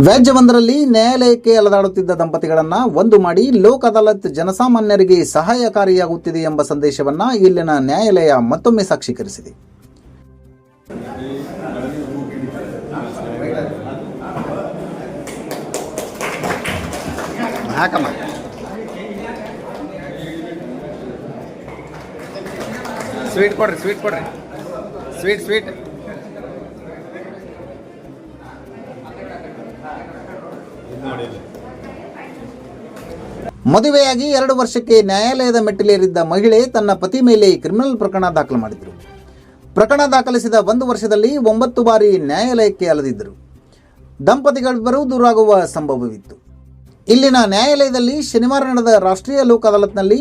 ವ್ಯಾಜ್ಯವೊಂದರಲ್ಲಿ ನ್ಯಾಯಾಲಯಕ್ಕೆ ಅಲದಾಡುತ್ತಿದ್ದ ದಂಪತಿಗಳನ್ನ ಒಂದು ಮಾಡಿ ಲೋಕ ಅದಾಲತ್ ಜನಸಾಮಾನ್ಯರಿಗೆ ಸಹಾಯಕಾರಿಯಾಗುತ್ತಿದೆ ಎಂಬ ಸಂದೇಶವನ್ನ ಇಲ್ಲಿನ ನ್ಯಾಯಾಲಯ ಮತ್ತೊಮ್ಮೆ ಸಾಕ್ಷೀಕರಿಸಿದೆ. ಸ್ವೀಟ್ ಕೊಡ್ರಿ ಸ್ವೀಟ್ ಕೊಡ್ರಿ. ಸ್ವೀಟ್ ಸ್ವೀಟ್ ಮದುವೆಯಾಗಿ ಎರಡು ವರ್ಷಕ್ಕೆ ನ್ಯಾಯಾಲಯದ ಮೆಟ್ಟಿಲೇರಿದ್ದ ಮಹಿಳೆ ತನ್ನ ಪತಿ ಮೇಲೆ ಕ್ರಿಮಿನಲ್ ಪ್ರಕರಣ ದಾಖಲು ಮಾಡಿದರು ಪ್ರಕರಣ ದಾಖಲಿಸಿದ ಒಂದು ವರ್ಷದಲ್ಲಿ ಒಂಬತ್ತು ಬಾರಿ ನ್ಯಾಯಾಲಯಕ್ಕೆ ಅಲೆದಿದ್ದರು. ದಂಪತಿಗಳಿಬ್ಬರೂ ದೂರಾಗುವ ಸಂಭವವಿತ್ತು. ಇಲ್ಲಿನ ನ್ಯಾಯಾಲಯದಲ್ಲಿ ಶನಿವಾರ ನಡೆದ ರಾಷ್ಟ್ರೀಯ ಲೋಕ ಅದಾಲತ್ನಲ್ಲಿ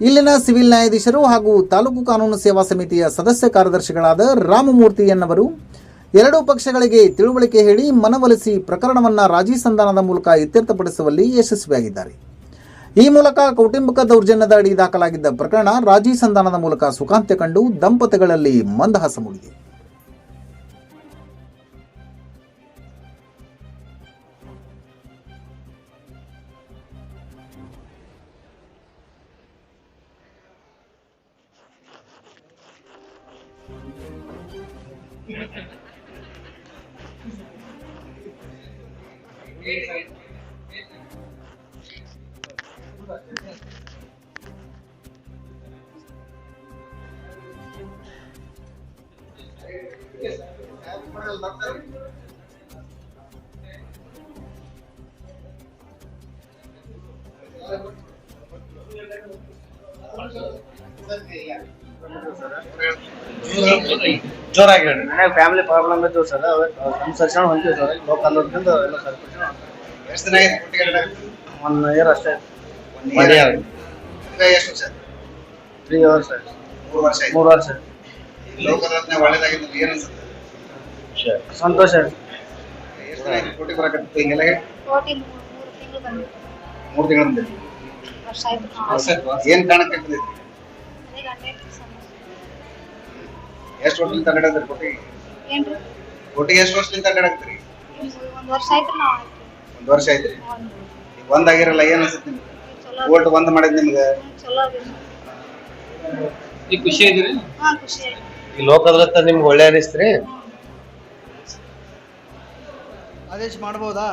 ಇಲ್ಲಿನ ಸಿವಿಲ್ ನ್ಯಾಯಾಧೀಶರು ಹಾಗೂ ತಾಲೂಕು ಕಾನೂನು ಸೇವಾ ಸಮಿತಿಯ ಸದಸ್ಯ ಕಾರ್ಯದರ್ಶಿಗಳಾದ ರಾಮಮೂರ್ತಿ ಎನ್ನವರು ಎರಡೂ ಪಕ್ಷಗಳಿಗೆ ತಿಳುವಳಿಕೆ ಹೇಳಿ ಮನವೊಲಿಸಿ ಪ್ರಕರಣವನ್ನು ರಾಜಿ ಸಂಧಾನದ ಮೂಲಕ ಇತ್ಯರ್ಥಪಡಿಸುವಲ್ಲಿ ಯಶಸ್ವಿಯಾಗಿದ್ದಾರೆ. ಈ ಮೂಲಕ ಕೌಟುಂಬಿಕ ದೌರ್ಜನ್ಯದ ಅಡಿ ದಾಖಲಾಗಿದ್ದ ಪ್ರಕರಣ ರಾಜಿ ಸಂಧಾನದ ಮೂಲಕ ಸುಖಾಂತ್ಯ ಕಂಡು ದಂಪತಿಗಳಲ್ಲಿ ಮಂದಹಾಸ ಮೂಡಿದೆ ಜೋರಾಗಿ ಹೇಳಿ ಫ್ಯಾಮಿಲಿ ಪ್ರಾಬ್ಲಮ್ ಇದ್ದು ಸರ್ ಅನುಸರಿಸ್ಕೊಂಡು ಹೊಂತೀವಿ ಸರ್ ಲೋಕಲ್ ಅಂತ ಎಲ್ಲ ಸರಿಪಡಿಸ್ಕೊಂಡು ಎಷ್ಟು ದಿನ ಆಯ್ತು ಕೊಟ್ಟಿಗೆ ಒನ್ ಇಯರ್ ಅಷ್ಟೇ One year. ಎಷ್ಟು ವರ್ಷ? ತ್ರೀ ಅವರ್ಸ್ ಮೂರು ವರ್ಷ ಆಯ್ತು. ಮೂರು ವರ್ಷ ಲೋಕರತ್ನ ಒಳ್ಳೇದಾಗಿದ್ದು ಏನು ಅನ್ಸುತ್ತೆ? ಸಂತೋಷ ಎಷ್ಟು ದಿನ ಆಯ್ತು ಕೋಟಿ ಬರಕತ್ತು ಹಿಂಗೆಲ್ಲ ಹೇಳಿ ಕೋಟಿ ಮೂರು ಮೂರು ತಿಂಗಳು ಬಂದಿತ್ತು ಮೂರು ತಿಂಗಳಿಂದ ವರ್ಷ ಆಯ್ತು. ಏನ್ ಕಾರಣಕ್ಕೆ ಬಂದಿತ್ತು ಅದೇ ಗಂಟೆ ಇತ್ತು ಸಮಸ್ಯೆ. ಎಷ್ಟು ವರ್ಷದಿಂದ ಅಡ್ಡಾಡತ್ರಿ ಕೋಟಿಗೆ ಏನ್ರಿ? ಕೋಟಿಗೆ ಎಷ್ಟು ವರ್ಷದಿಂದ ಅಡ್ಡಾಡತ್ರಿ ಒಂದು- ವರ್ಷ ಆಯ್ತು ನಾವು ಒಂದ್ ವರ್ಷ ಆಯ್ತ್ರಿ ಒಂದು. ಈಗ ಒಂದಾಗಿರಲ್ಲ ಏನ್ ಅನ್ಸುತ್ತೆ ನಿಮ್ಗೆ? ಒಂದ್ ಮಾಡಿದ್ ನಿಮ್ಗೆ? ಚಲೋ ಅದ ಈ ಖುಷಿ ಇದ್ರಿ ಹಾ ಖುಷಿ ಆಯ್ತು ಈ ಲೋಕದತ್ತ ನಿಮ್ಗೆ ಒಳ್ಳೆ ಅನಿಸ್ತ್ರಿ? ಆದೇಶ ಮಾಡ್ಬೋದಾ?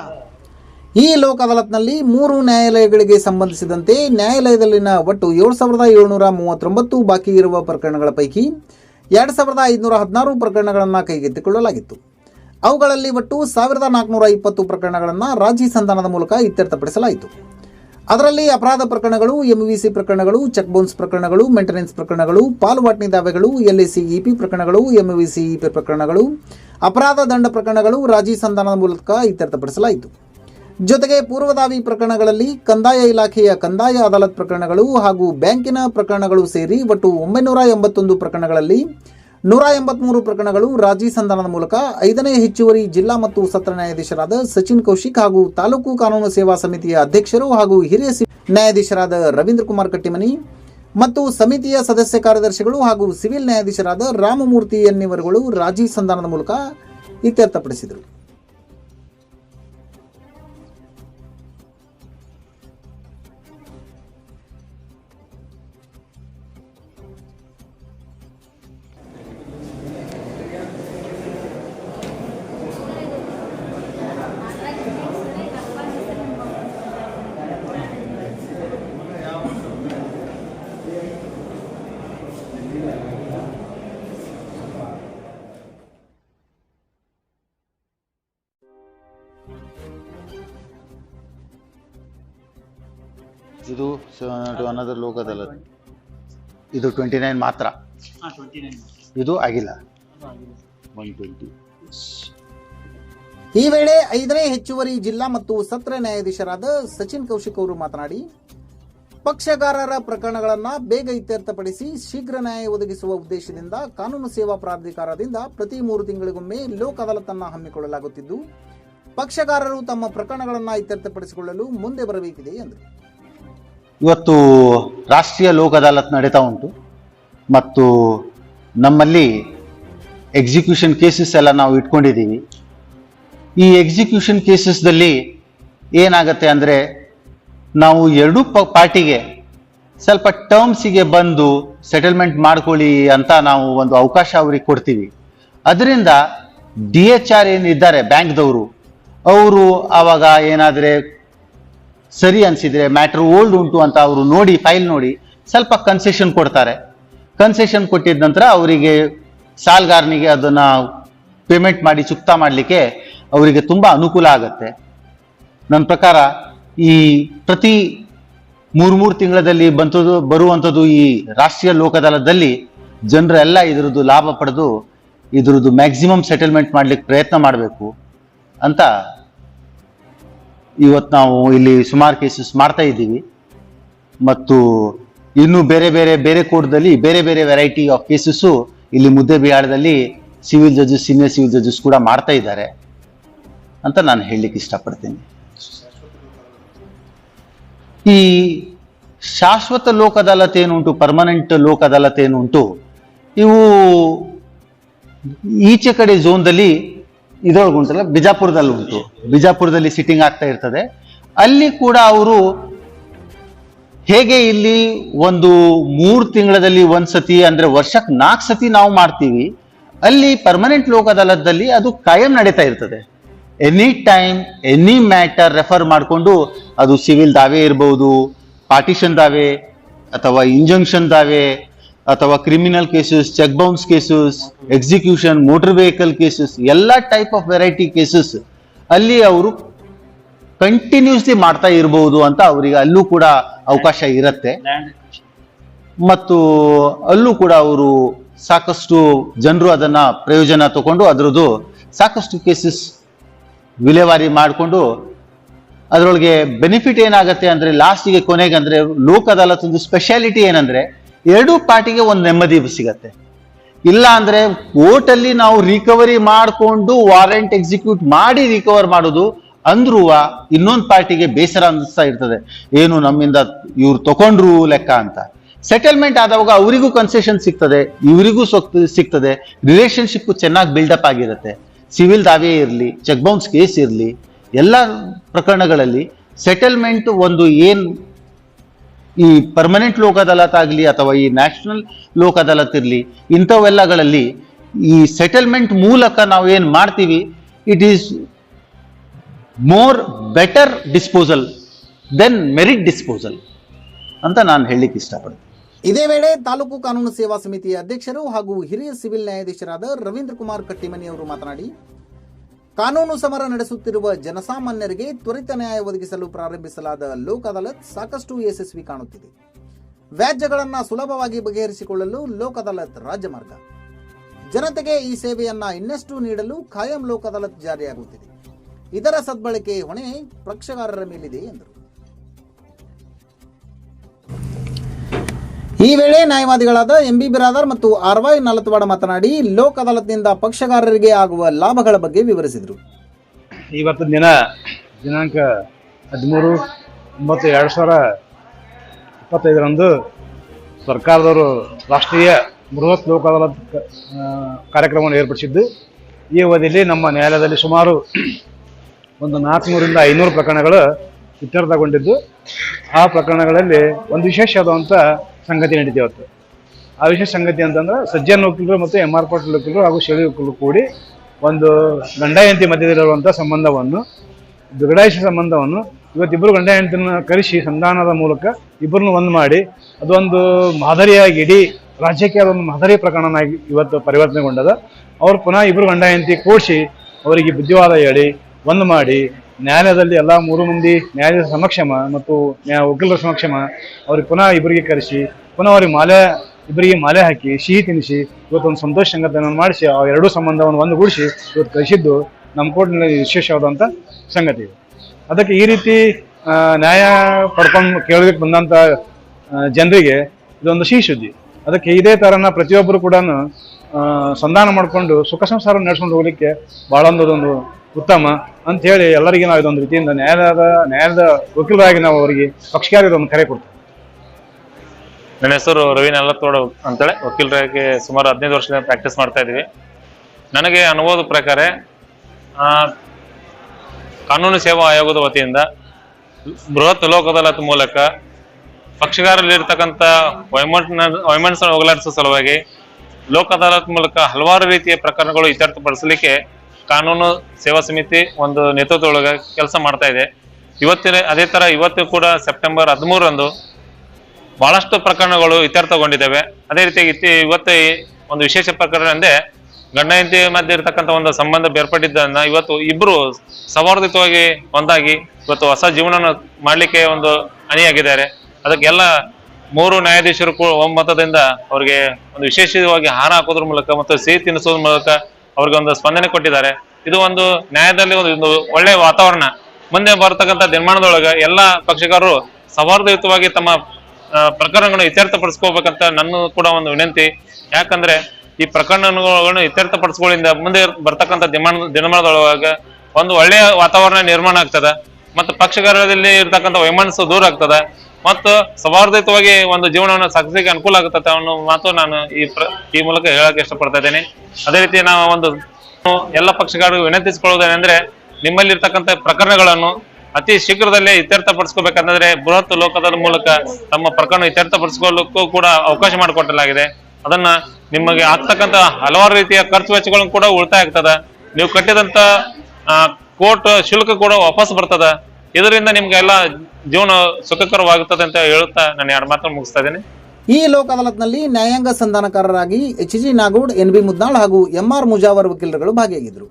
ಈ ಲೋಕ್ ಅದಾಲತ್ನಲ್ಲಿ ಮೂರು ನ್ಯಾಯಾಲಯಗಳಿಗೆ ಸಂಬಂಧಿಸಿದಂತೆ ನ್ಯಾಯಾಲಯದಲ್ಲಿನ ಒಟ್ಟು ಏಳು ಸಾವಿರದ ಏಳುನೂರ ಮೂವತ್ತೊಂಬತ್ತು ಬಾಕಿ ಇರುವ ಪ್ರಕರಣಗಳ ಪೈಕಿ ಎರಡು ಸಾವಿರದ ಐದುನೂರ ಹದಿನಾರು ಪ್ರಕರಣಗಳನ್ನು ಕೈಗೆತ್ತಿಕೊಳ್ಳಲಾಗಿತ್ತು. ಅವುಗಳಲ್ಲಿ ಒಟ್ಟು ಸಾವಿರದ ನಾಲ್ಕುನೂರ ಇಪ್ಪತ್ತು ಪ್ರಕರಣಗಳನ್ನು ರಾಜಿ ಸಂಧಾನದ ಮೂಲಕ ಇತ್ಯರ್ಥಪಡಿಸಲಾಯಿತು. ಅದರಲ್ಲಿ ಅಪರಾಧ ಪ್ರಕರಣಗಳು ಎಂವಿಸಿ ಪ್ರಕರಣಗಳು ಚೆಕ್ ಬೌನ್ಸ್ ಪ್ರಕರಣಗಳು ಮೇಂಟೆನೆನ್ಸ್ ಪ್ರಕರಣಗಳು, ಪಾಲುವಾಟ್ನಿ ದಾವೆಗಳು ಎಲ್ಎಸಿ ಇಪಿ ಪ್ರಕರಣಗಳು ಎಂವಿಸಿ ಇಪಿ ಪ್ರಕರಣಗಳು, ಅಪರಾಧ ದಂಡ ಪ್ರಕರಣಗಳು, ರಾಜಿ ಸಂಧಾನದ ಮೂಲಕ ಇತ್ಯರ್ಥಪಡಿಸಲಾಯಿತು. ಜೊತೆಗೆ ಪೂರ್ವದಾವಿ ಪ್ರಕರಣಗಳಲ್ಲಿ ಕಂದಾಯ ಇಲಾಖೆಯ ಕಂದಾಯ ಅದಾಲತ್ ಪ್ರಕರಣಗಳು ಹಾಗೂ ಬ್ಯಾಂಕಿನ ಪ್ರಕರಣಗಳು ಸೇರಿ ಒಟ್ಟು ಒಂಬೈನೂರ ಎಂಬತ್ತೊಂದು ಪ್ರಕರಣಗಳಲ್ಲಿ ನೂರ ಎಂಬತ್ಮೂರು ಪ್ರಕರಣಗಳು ರಾಜಿ ಸಂಧಾನದ ಮೂಲಕ ಐದನೇ ಹೆಚ್ಚುವರಿ ಜಿಲ್ಲಾ ಮತ್ತು ಸತ್ರ ನ್ಯಾಯಾಧೀಶರಾದ ಸಚಿನ್ ಕೌಶಿಕ್ ಹಾಗೂ ತಾಲೂಕು ಕಾನೂನು ಸೇವಾ ಸಮಿತಿಯ ಅಧ್ಯಕ್ಷರು ಹಾಗೂ ಹಿರಿಯ ನ್ಯಾಯಾಧೀಶರಾದ ರವೀಂದ್ರ ಕುಮಾರ್ ಕಟ್ಟಿಮನಿ ಮತ್ತು ಸಮಿತಿಯ ಸದಸ್ಯ ಕಾರ್ಯದರ್ಶಿಗಳು ಹಾಗೂ ಸಿವಿಲ್ ನ್ಯಾಯಾಧೀಶರಾದ ರಾಮಮೂರ್ತಿ ಎನ್ನಿವರುಗಳು ರಾಜಿ ಸಂಧಾನದ ಮೂಲಕ ಇತ್ಯರ್ಥಪಡಿಸಿದರು. ಇದು ಟು ಅನದರ್ ಲೋಕ್ ಅದಾಲತ್ ಇದು ಟ್ವೆಂಟಿ ನೈನ್ ಮಾತ್ರ. ಇದು ಆಗಿಲ್ಲ. ಒನ್ ಟ್ವೆಂಟಿ ಈ ವೇಳೆ ಐದನೇ ಹೆಚ್ಚುವರಿ ಜಿಲ್ಲಾ ಮತ್ತು ಸತ್ರ ನ್ಯಾಯಾಧೀಶರಾದ ಸಚಿನ್ ಕೌಶಿಕ್ ಅವರು ಮಾತನಾಡಿ ಪಕ್ಷಗಾರರ ಪ್ರಕರಣಗಳನ್ನು ಬೇಗ ಇತ್ಯರ್ಥಪಡಿಸಿ ಶೀಘ್ರ ನ್ಯಾಯ ಒದಗಿಸುವ ಉದ್ದೇಶದಿಂದ ಕಾನೂನು ಸೇವಾ ಪ್ರಾಧಿಕಾರದಿಂದ ಪ್ರತಿ ಮೂರು ತಿಂಗಳಿಗೊಮ್ಮೆ ಲೋಕ್ ಅದಾಲತನ್ನು ಹಮ್ಮಿಕೊಳ್ಳಲಾಗುತ್ತಿದ್ದು ಪಕ್ಷಗಾರರು ತಮ್ಮ ಪ್ರಕರಣಗಳನ್ನು ಇತ್ಯರ್ಥಪಡಿಸಿಕೊಳ್ಳಲು ಮುಂದೆ ಬರಬೇಕಿದೆ ಎಂದರು. ಇವತ್ತು ರಾಷ್ಟ್ರೀಯ ಲೋಕ ಅದಾಲತ್ ನಡೀತಾ ಉಂಟು. ಮತ್ತು ನಮ್ಮಲ್ಲಿ ಎಕ್ಸಿಕ್ಯೂಷನ್ ಕೇಸಸ್ ಎಲ್ಲ ನಾವು ಇಟ್ಕೊಂಡಿದ್ದೀವಿ. ಈ ಎಕ್ಸಿಕ್ಯೂಷನ್ ಕೇಸಸ್ದಲ್ಲಿ ಏನಾಗತ್ತೆ ಅಂದರೆ ನಾವು ಎರಡೂ ಪ, ಪಾರ್ಟಿಗೆ ಸ್ವಲ್ಪ ಟರ್ಮ್ಸಿಗೆ ಬಂದು ಸೆಟಲ್ಮೆಂಟ್ ಮಾಡ್ಕೊಳ್ಳಿ ಅಂತ ನಾವು ಒಂದು ಅವಕಾಶ ಅವ್ರಿಗೆ ಕೊಡ್ತೀವಿ. ಅದರಿಂದ ಡಿ ಎಚ್ ಆರ್ ಏನಿದ್ದಾರೆ ಬ್ಯಾಂಕ್ದವರು, ಅವರು ಆವಾಗ ಏನಾದರೆ ಸರಿ ಅನಿಸಿದರೆ ಮ್ಯಾಟ್ರ್ ಓಲ್ಡ್ ಉಂಟು ಅಂತ ಅವರು ನೋಡಿ, ಫೈಲ್ ನೋಡಿ, ಸ್ವಲ್ಪ ಕನ್ಸೆಷನ್ ಕೊಡ್ತಾರೆ. ಕನ್ಸೆಷನ್ ಕೊಟ್ಟಿದ ನಂತರ ಅವರಿಗೆ ಸಾಲಗಾರನಿಗೆ ಅದನ್ನು ಪೇಮೆಂಟ್ ಮಾಡಿ ಚುಕ್ತಾ ಮಾಡಲಿಕ್ಕೆ ಅವರಿಗೆ ತುಂಬ ಅನುಕೂಲ ಆಗುತ್ತೆ. ನನ್ನ ಪ್ರಕಾರ ಈ ಪ್ರತಿ ಮೂರು ಮೂರು ತಿಂಗಳಲ್ಲಿ ಬಂತದ್ದು ಬರುವಂಥದ್ದು ಈ ರಾಷ್ಟ್ರೀಯ ಲೋಕದಳದಲ್ಲಿ ಜನರೆಲ್ಲ ಇದರದ್ದು ಲಾಭ ಪಡೆದು ಇದರದ್ದು ಮ್ಯಾಕ್ಸಿಮಮ್ ಸೆಟಲ್ಮೆಂಟ್ ಮಾಡ್ಲಿಕ್ಕೆ ಪ್ರಯತ್ನ ಮಾಡಬೇಕು ಅಂತ ಇವತ್ತು ನಾವು ಇಲ್ಲಿ ಸುಮಾರು ಕೇಸಸ್ ಮಾಡ್ತಾ ಇದ್ದೀವಿ. ಮತ್ತು ಇನ್ನೂ ಬೇರೆ ಬೇರೆ ಬೇರೆ ಕೋರ್ಟ್ದಲ್ಲಿ ಬೇರೆ ಬೇರೆ ವೆರೈಟಿ ಆಫ್ ಕೇಸಸ್ಸು ಇಲ್ಲಿ ಮುದ್ದೆ ಬಿಹಾರದಲ್ಲಿ civil judges senior civil judges ಕೂಡ ಮಾಡ್ತಾ ಇದ್ದಾರೆ ಅಂತ ನಾನು ಹೇಳಲಿಕ್ಕೆ ಇಷ್ಟಪಡ್ತೀನಿ. ಈ ಶಾಶ್ವತ ಲೋಕ ಅದಾಲತ್ ಏನುಂಟು ಪರ್ಮನೆಂಟ್ ಲೋಕ ಅದಾಲತ್ ಏನುಂಟು, ಇವು ಈಚೆ ಕಡೆ ಝೋನ್ದಲ್ಲಿ ಇದ್ರೊಳಗೆ ಉಂಟಲ್ಲ, ಬಿಜಾಪುರದಲ್ಲಿ ಉಂಟು. ಬಿಜಾಪುರದಲ್ಲಿ ಸಿಟ್ಟಿಂಗ್ ಆಗ್ತಾ ಇರ್ತದೆ. ಅಲ್ಲಿ ಕೂಡ ಅವರು ಹೇಗೆ ಇಲ್ಲಿ ಒಂದು ಮೂರು ತಿಂಗಳಲ್ಲಿ ಒಂದ್ ಸತಿ ಅಂದ್ರೆ ವರ್ಷಕ್ಕೆ ನಾಲ್ಕು ಸತಿ ನಾವು ಮಾಡ್ತೀವಿ, ಅಲ್ಲಿ ಪರ್ಮನೆಂಟ್ ಲೋಕ ಅದು ಕಾಯಂ ನಡೀತಾ ಇರ್ತದೆ. Any time any matter refer ಮಾಡಿಕೊಂಡು ಅದು ಸಿವಿಲ್ ದಾವೆ ಇರಬಹುದು ಪಾರ್ಟಿಷನ್ ದಾವೆ ಅಥವಾ ಇಂಜಂಕ್ಷನ್ ದಾವೆ ಅಥವಾ criminal cases cheque bounce cases execution motor vehicle cases ಎಲ್ಲ ಟೈಪ್ ಆಫ್ ವೆರೈಟಿ ಕೇಸಸ್ ಅಲ್ಲಿ ಅವರು ಕಂಟಿನ್ಯೂಸ್ಲಿ ಮಾಡ್ತಾ ಇರಬಹುದು ಅಂತ ಅವರಿಗೆ ಅಲ್ಲೂ ಕೂಡ ಅವಕಾಶ ಇರುತ್ತೆ. ಮತ್ತು ಅಲ್ಲೂ ಕೂಡ ಅವರು ಸಾಕಷ್ಟು ಜನರು ಅದನ್ನ ಪ್ರಯೋಜನ ತಗೊಂಡು ಅದರದ್ದು ಸಾಕಷ್ಟು ಕೇಸಸ್ ವಿಲೇವಾರಿ ಮಾಡಿಕೊಂಡು ಅದರೊಳಗೆ ಬೆನಿಫಿಟ್ ಏನಾಗುತ್ತೆ ಅಂದ್ರೆ ಲಾಸ್ಟಿಗೆ ಕೊನೆಗೆ ಅಂದ್ರೆ ಲೋಕ್ ಅದಾಲತ್ ಒಂದು ಸ್ಪೆಷಾಲಿಟಿ ಏನಂದ್ರೆ ಎರಡೂ ಪಾರ್ಟಿಗೆ ಒಂದು ನೆಮ್ಮದಿ ಸಿಗತ್ತೆ. ಇಲ್ಲ ಅಂದ್ರೆ ಕೋರ್ಟ್ ಅಲ್ಲಿ ನಾವು ರಿಕವರಿ ಮಾಡಿಕೊಂಡು ವಾರೆಂಟ್ ಎಕ್ಸಿಕ್ಯೂಟ್ ಮಾಡಿ ರಿಕವರ್ ಮಾಡೋದು ಅಂದ್ರೂ ಇನ್ನೊಂದು ಪಾರ್ಟಿಗೆ ಬೇಸರ ಅನ್ನಿಸ್ತಾ ಇರ್ತದೆ. ಏನು ನಮ್ಮಿಂದ ಇವ್ರು ತಗೊಂಡ್ರು ಲೆಕ್ಕ ಅಂತ. ಸೆಟಲ್ಮೆಂಟ್ ಆದವಾಗ ಅವರಿಗೂ ಕನ್ಸೆಷನ್ ಸಿಗ್ತದೆ, ಇವರಿಗೂ ಸಿಗ್ತದೆ. ರಿಲೇಶನ್ಶಿಪ್ ಚೆನ್ನಾಗಿ ಬಿಲ್ಡಪ್ ಆಗಿರುತ್ತೆ. ಸಿವಿಲ್ ದಾವೆ ಇರಲಿ ಚೆಕ್ ಬೌನ್ಸ್ ಕೇಸ್ ಇರಲಿ, ಎಲ್ಲ ಪ್ರಕರಣಗಳಲ್ಲಿ ಸೆಟಲ್ಮೆಂಟ್ ಒಂದು ಏನ್ ಈ ಪರ್ಮನೆಂಟ್ ಲೋಕ್ ಅದಾಲತ್ ಆಗಲಿ ಅಥವಾ ಈ ನ್ಯಾಷನಲ್ ಲೋಕ್ ಅದಾಲತ್ ಇರಲಿ, ಇಂಥವೆಲ್ಲಗಳಲ್ಲಿ ಈ ಸೆಟಲ್ಮೆಂಟ್ ಮೂಲಕ ನಾವು ಏನು ಮಾಡ್ತೀವಿ it is more better disposal then merit disposal ಅಂತ ನಾನು ಹೇಳಲಿಕ್ಕೆ ಇಷ್ಟಪಡ್ತೀನಿ. ಇದೇ ವೇಳೆ ತಾಲೂಕು ಕಾನೂನು ಸೇವಾ ಸಮಿತಿಯ ಅಧ್ಯಕ್ಷರು ಹಾಗೂ ಹಿರಿಯ ಸಿವಿಲ್ ನ್ಯಾಯಾಧೀಶರಾದ ರವೀಂದ್ರ ಕುಮಾರ್ ಕಟ್ಟಿಮನಿ ಅವರು ಮಾತನಾಡಿ ಕಾನೂನು ಸಮರ ನಡೆಸುತ್ತಿರುವ ಜನಸಾಮಾನ್ಯರಿಗೆ ತ್ವರಿತ ನ್ಯಾಯ ಒದಗಿಸಲು ಪ್ರಾರಂಭಿಸಲಾದ ಲೋಕ್ ಅದಾಲತ್ ಸಾಕಷ್ಟು ಯಶಸ್ವಿ ಕಾಣುತ್ತಿದೆ. ವ್ಯಾಜ್ಯಗಳನ್ನು ಸುಲಭವಾಗಿ ಬಗೆಹರಿಸಿಕೊಳ್ಳಲು ಲೋಕ್ ಅದಾಲತ್ ರಾಜಮಾರ್ಗ ಜನತೆಗೆ ಈ ಸೇವೆಯನ್ನ ಇನ್ನಷ್ಟು ನೀಡಲು ಖಾಯಂ ಲೋಕ್ ಅದಾಲತ್ ಜಾರಿಯಾಗುತ್ತಿದೆ. ಇದರ ಸದ್ಬಳಕೆ ಹೊಣೆ ಪಕ್ಷಗಾರರ ಮೇಲಿದೆ ಎಂದರು. ಈ ವೇಳೆ ನ್ಯಾಯವಾದಿಗಳಾದ ಎಂ ಬಿ ಬಿರಾದರ್ ಮತ್ತು ಆರ್ ವೈ ನಲತ್ವಾಡ ಮಾತನಾಡಿ ಲೋಕ್ ಅದಾಲತ್ನಿಂದ ಪಕ್ಷಗಾರರಿಗೆ ಆಗುವ ಲಾಭಗಳ ಬಗ್ಗೆ ವಿವರಿಸಿದರು. ಇವತ್ತು ದಿನ, ದಿನಾಂಕ ಹದಿಮೂರು, ಒಂಬತ್ತು, ಎರಡು ಸಾವಿರ ಇಪ್ಪತ್ತೈದರಂದು ಸರ್ಕಾರದವರು ರಾಷ್ಟ್ರೀಯ ಬೃಹತ್ ಲೋಕ ಅದಾಲತ್ ಕಾರ್ಯಕ್ರಮವನ್ನು ಏರ್ಪಡಿಸಿದ್ದು. ಈ ಅವಧಿಯಲ್ಲಿ ನಮ್ಮ ನ್ಯಾಯಾಲಯದಲ್ಲಿ ಸುಮಾರು ಒಂದು ನಾಲ್ಕುನೂರಿಂದ ಐನೂರು ಪ್ರಕರಣಗಳು ಇತ್ಯರ್ಥಗೊಂಡಿದ್ದು ಆ ಪ್ರಕರಣಗಳಲ್ಲಿ ಒಂದು ವಿಶೇಷವಾದಂಥ ಸಂಗತಿ ನಡೀತಿ ಇವತ್ತು. ಆ ವಿಶೇಷ ಸಂಗತಿ ಅಂತಂದ್ರೆ ಸಜ್ಜನ್ ವಕೀಲರು ಮತ್ತು ಎಂ ಆರ್ ಪಾಟೀಲ್ ವಕೀಲರು ಹಾಗೂ ಶೆಳಿ ವಕೀಲರು ಕೂಡಿ ಒಂದು ಗಂಡಾಯಂತಿ ಮಧ್ಯದಲ್ಲಿರುವಂಥ ಸಂಬಂಧವನ್ನು ಬಿಗಡಾಯಿಸಿದ ಸಂಬಂಧವನ್ನು ಇವತ್ತಿಬ್ಬರು ಹೆಂಡತಿನ ಕರೆಸಿ ಸಂಧಾನದ ಮೂಲಕ ಇಬ್ಬರನ್ನು ಒಂದು ಮಾಡಿ, ಅದೊಂದು ಮಾದರಿಯಾಗಿ ಇಡೀ ರಾಜ್ಯಕ್ಕೆ ಅದೊಂದು ಮಾದರಿ ಪ್ರಕರಣನಾಗಿ ಇವತ್ತು ಪರಿವರ್ತನೆಗೊಂಡದ. ಅವ್ರು ಪುನಃ ಇಬ್ಬರು ಗಂಡ ಹೆಂಡತಿ ಕೂಡಿಸಿ ಅವರಿಗೆ ಬುದ್ಧಿವಾದ ಹೇಳಿ, ಒಂದು ಮಾಡಿ ನ್ಯಾಯಾಲಯದಲ್ಲಿ ಎಲ್ಲ ಮೂರು ಮಂದಿ ನ್ಯಾಯಾಲಯದ ಸಮಕ್ಷಮ ಮತ್ತು ವಕೀಲರ ಸಮಕ್ಷಮ ಅವ್ರಿಗೆ ಪುನಃ ಇಬ್ಬರಿಗೆ ಕರೆಸಿ, ಪುನಃ ಅವ್ರಿಗೆ ಮಾಲೆ, ಇಬ್ಬರಿಗೆ ಮಾಲೆ ಹಾಕಿ, ಸಿಹಿ ತಿನ್ನಿಸಿ ಇವತ್ತೊಂದು ಸಂತೋಷ ಸಂಗತಿಯನ್ನು ಮಾಡಿಸಿ, ಆ ಎರಡೂ ಸಂಬಂಧವನ್ನು ಒಂದುಗೂಡಿಸಿ ಇವತ್ತು ಕಳಿಸಿದ್ದು ನಮ್ಮ ಕೋರ್ಟ್ನಲ್ಲಿ ವಿಶೇಷವಾದಂಥ ಸಂಗತಿ. ಅದಕ್ಕೆ ಈ ರೀತಿ ನ್ಯಾಯ ಪಡ್ಕೊಂಡು ಕೇಳೋದಕ್ಕೆ ಬಂದಂಥ ಜನರಿಗೆ ಇದೊಂದು ಸಿಹಿ ಸುದ್ದಿ. ಅದಕ್ಕೆ ಇದೇ ಥರನ ಪ್ರತಿಯೊಬ್ಬರು ಕೂಡ ಸಂಧಾನ ಮಾಡಿಕೊಂಡು ಸುಖ ಸಂಸಾರ ನಡೆಸ್ಕೊಂಡು ಹೋಗ್ಲಿಕ್ಕೆ ಭಾಳ ಒಂದು ಉತ್ತಮ ಅಂತ ಹೇಳಿ ಎಲ್ಲರಿಗೆ ನಾವು ಇದೊಂದು ರೀತಿಯಿಂದ ನ್ಯಾಯದ ನ್ಯಾಯದ ವಕೀಲರಾಗಿ ನಾವು ಅವರಿಗೆ ಪಕ್ಷಕಾರಿ ಒಂದು ಕರೆ ಕೊಡ್ತೀವಿ. ನನ್ನ ಹೆಸರು ರವಿ ನಲ್ಲತ್ತೋಡ ಅಂತೇಳಿ. ವಕೀಲರಾಗಿ ಸುಮಾರು ಹದಿನೈದು ವರ್ಷದಿಂದ ಪ್ರಾಕ್ಟೀಸ್ ಮಾಡ್ತಾ ಇದ್ದೀವಿ. ನನಗೆ ಅನುಭವದ ಪ್ರಕಾರ ಕಾನೂನು ಸೇವಾ ಆಯೋಗದ ವತಿಯಿಂದ ಬೃಹತ್ ಲೋಕ ಅದಾಲತ್ ಮೂಲಕ ಪಕ್ಷಗಾರರಲ್ಲಿರ್ತಕ್ಕಂಥ ವೈಮನ್ ವೈಮನ್ಸ್ ಹೋಗಲಾಡಿಸೋ ಸಲುವಾಗಿ ಲೋಕ ಅದಾಲತ್ ಮೂಲಕ ಹಲವಾರು ರೀತಿಯ ಪ್ರಕರಣಗಳು ಇತ್ಯರ್ಥಪಡಿಸಲಿಕ್ಕೆ ಕಾನೂನು ಸೇವಾ ಸಮಿತಿ ಒಂದು ನೇತೃತ್ವದೊಳಗೆ ಕೆಲಸ ಮಾಡ್ತಾ ಇದೆ. ಇವತ್ತಿನ ಅದೇ ತರ ಇವತ್ತು ಕೂಡ ಸೆಪ್ಟೆಂಬರ್ ಹದಿಮೂರರಂದು ಬಹಳಷ್ಟು ಪ್ರಕರಣಗಳು ಇತ್ಯರ್ಥಗೊಂಡಿದ್ದಾವೆ. ಅದೇ ರೀತಿಯಾಗಿ ಇತ್ತಿ ಇವತ್ತು ಒಂದು ವಿಶೇಷ ಪ್ರಕರಣ ಅಂದ್ರೆ ಗಂಡ ಹೆಂಡತಿ ಮಧ್ಯೆ ಇರತಕ್ಕಂಥ ಒಂದು ಸಂಬಂಧ ಬೇರ್ಪಟ್ಟಿದ್ದನ್ನ ಇವತ್ತು ಇಬ್ಬರು ಸೌಹಾರ್ದಿತವಾಗಿ ಒಂದಾಗಿ ಇವತ್ತು ಹೊಸ ಜೀವನ ಮಾಡಲಿಕ್ಕೆ ಒಂದು ಅಣಿಯಾಗಿದ್ದಾರೆ. ಅದಕ್ಕೆಲ್ಲ ಮೂರು ನ್ಯಾಯಾಧೀಶರು ಒಮ್ಮತದಿಂದ ಅವರಿಗೆ ಒಂದು ವಿಶೇಷವಾಗಿ ಹಾರ ಹಾಕೋದ್ರ ಮೂಲಕ ಮತ್ತು ಸಿಹಿ ತಿನ್ನಿಸೋದ್ರ ಮೂಲಕ ಅವ್ರಿಗೆ ಒಂದು ಸ್ಪಂದನೆ ಕೊಟ್ಟಿದ್ದಾರೆ. ಇದು ಒಂದು ನ್ಯಾಯದಲ್ಲಿ ಒಂದು ಒಳ್ಳೆ ವಾತಾವರಣ. ಮುಂದೆ ಬರತಕ್ಕಂಥ ನಿರ್ಮಾಣದೊಳಗೆ ಎಲ್ಲ ಪಕ್ಷಕಾರರು ಸೌಹಾರ್ದಯುತವಾಗಿ ತಮ್ಮ ಪ್ರಕರಣಗಳನ್ನು ಇತ್ಯರ್ಥಪಡಿಸ್ಕೋಬೇಕಂತ ನನ್ನ ಕೂಡ ಒಂದು ವಿನಂತಿ. ಯಾಕಂದ್ರೆ ಈ ಪ್ರಕರಣಗಳನ್ನು ಇತ್ಯರ್ಥಪಡಿಸ್ಕೊಳ್ಳಿಂದ ಮುಂದೆ ಬರ್ತಕ್ಕಂಥ ದಿನಮಾನ ದಿನಮಾನದೊಳಗೆ ಒಂದು ಒಳ್ಳೆಯ ವಾತಾವರಣ ನಿರ್ಮಾಣ ಆಗ್ತದೆ. ಮತ್ತು ಪಕ್ಷಗಾರದಲ್ಲಿ ಇರ್ತಕ್ಕಂಥ ವೈಮನಸ್ಸು ದೂರ ಆಗ್ತದೆ. ಮತ್ತು ಸೌಹಾರ್ದಯುತವಾಗಿ ಒಂದು ಜೀವನವನ್ನು ಸಾಗಿಸಲಿಕ್ಕೆ ಅನುಕೂಲ ಆಗುತ್ತೆ ಅನ್ನೋ ಮಾತು ನಾನು ಈ ಪ್ರ, ಈ ಮೂಲಕ ಹೇಳಕ್ಕೆ ಇಷ್ಟಪಡ್ತಾ ಇದ್ದೇನೆ. ಅದೇ ರೀತಿ ನಾವು ಒಂದು ಎಲ್ಲ ಪಕ್ಷಗಾರರು ವಿನಂತಿಸಿಕೊಳ್ಳುವುದೇನೆಂದ್ರೆ ನಿಮ್ಮಲ್ಲಿರ್ತಕ್ಕಂಥ ಪ್ರಕರಣಗಳನ್ನು ಅತಿ ಶೀಘ್ರದಲ್ಲೇ ಇತ್ಯರ್ಥಪಡಿಸ್ಕೋಬೇಕಂದ್ರೆ ಬೃಹತ್ ಲೋಕದ ಮೂಲಕ ತಮ್ಮ ಪ್ರಕರಣ ಇತ್ಯರ್ಥಪಡಿಸ್ಕೊಳ್ಳಕ್ಕೂ ಕೂಡ ಅವಕಾಶ ಮಾಡಿಕೊಟ್ಟಲಾಗಿದೆ. ಅದನ್ನ ನಿಮಗೆ ಆಗ್ತಕ್ಕಂಥ ಹಲವಾರು ರೀತಿಯ ಖರ್ಚು ವೆಚ್ಚಗಳನ್ನು ಕೂಡ ಉಳಿತಾಯ ಆಗ್ತದ. ನೀವು ಕಟ್ಟಿದಂತ ಕೋರ್ಟ್ ಶುಲ್ಕ ಕೂಡ ವಾಪಸ್ ಬರ್ತದ. ಇದರಿಂದ ನಿಮ್ಗೆಲ್ಲ ಜೀವನ ಸುಖಕರವಾಗುತ್ತದೆ ಅಂತ ಹೇಳುತ್ತಾ ನಾನು ಎರಡು ಮಾತನ್ನು ಮುಗಿಸ್ತಾ ಇದ್ದೀನಿ. ಈ ಲೋಕ ಅದಾಲತ್ನಲ್ಲಿ ನ್ಯಾಯಾಂಗ ಸಂಧಾನಕಾರರಾಗಿ H G Nagoud N B Mudnal ಹಾಗೂ ಎಂ ಆರ್ ಮುಜಾವರ್ ವಕೀಲರುಗಳು ಭಾಗಿಯಾಗಿದ್ದರು.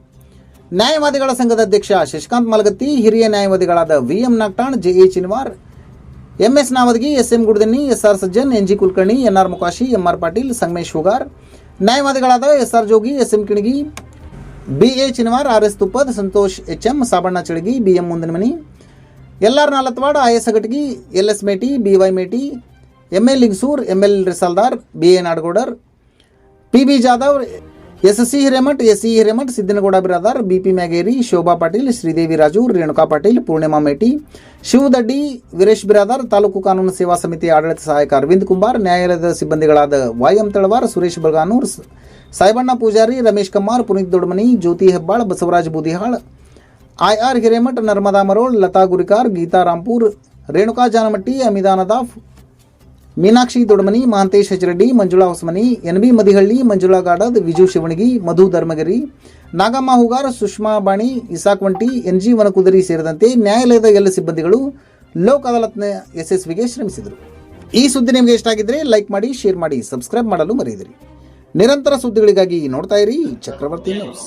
ನ್ಯಾಯವಾದಿಗಳ ಸಂಘದ ಅಧ್ಯಕ್ಷ ಶಶಿಕಾಂತ್ ಮಲಗತ್ತಿ, ಹಿರಿಯ ನ್ಯಾಯವಾದಿಗಳಾದ V M Nagtan J A Chinwar M S Navadagi S M S R Sajjan N G Kulkarni N R Mukashi M R Patil, Sangamesh Hugar, ನ್ಯಾಯವಾದಿಗಳಾದ S R Jogi S M Kinagi B A Chinwar, R S Tuppad, Santosh H M Sabanna Chalagi B M Mundinamani L R Nalatwad I S Agatagi L S Meti, B Y Meti, M L Lingsur, M L Risaldar, B A Nadagoudar, P B Jadhav, S C Hiremath, S C Hiremath, Siddanagouda Biradar, B P Myageri, Shobha Patil, Sridevi Raju, Renuka Patil, Purnima Meti, Shivadaddi, Veeresh Biradar, taluk ಕಾನೂನು ಸೇವಾ ಸಮಿತಿ ಆಡಳಿತ ಸಹಾಯಕ ಅರವಿಂದ್ ಕುಮಾರ್ ನ್ಯಾಯಾಲಯದ ಸಿಬ್ಬಂದಿಗಳಾದ Y M Talawar, Suresh Baganur ಸ- Saibanna Pujari, Ramesh Kumar Puneeth Dodmani, Jyoti Hebbal, Basavaraj Budihal R Hiremath, Narmada Marol, Lata Gurikar, Geeta Rampur, Renuka Janamatti Amida Nadaf Meenakshi Dodamani Mahantesh Hechreddy Manjula Hosamani, N B Madihalli, Manjula Gadad, Viju Shivanagi, Madhu Dharmagiri, Nagamma Hugar, Sushma Bani, Isak Vanti N G Vanakudari ಸೇರಿದಂತೆ ನ್ಯಾಯಾಲಯದ ಎಲ್ಲ ಸಿಬ್ಬಂದಿಗಳು ಲೋಕ್ ಅದಾಲತ್ನ ಯಶಸ್ವಿಗೆ ಶ್ರಮಿಸಿದರು. ಈ ಸುದ್ದಿ ನಿಮಗೆ ಇಷ್ಟ ಆಗಿದ್ರೆ like ಮಾಡಿ, ಶೇರ್ ಮಾಡಿ, ಸಬ್ಸ್ಕ್ರೈಬ್ ಮಾಡಲು ಮರೆಯದಿರಿ. ನಿರಂತರ ಸುದ್ದಿಗಳಿಗಾಗಿ ನೋಡ್ತಾ ಇರಿ ಚಕ್ರವರ್ತಿ ನ್ಯೂಸ್.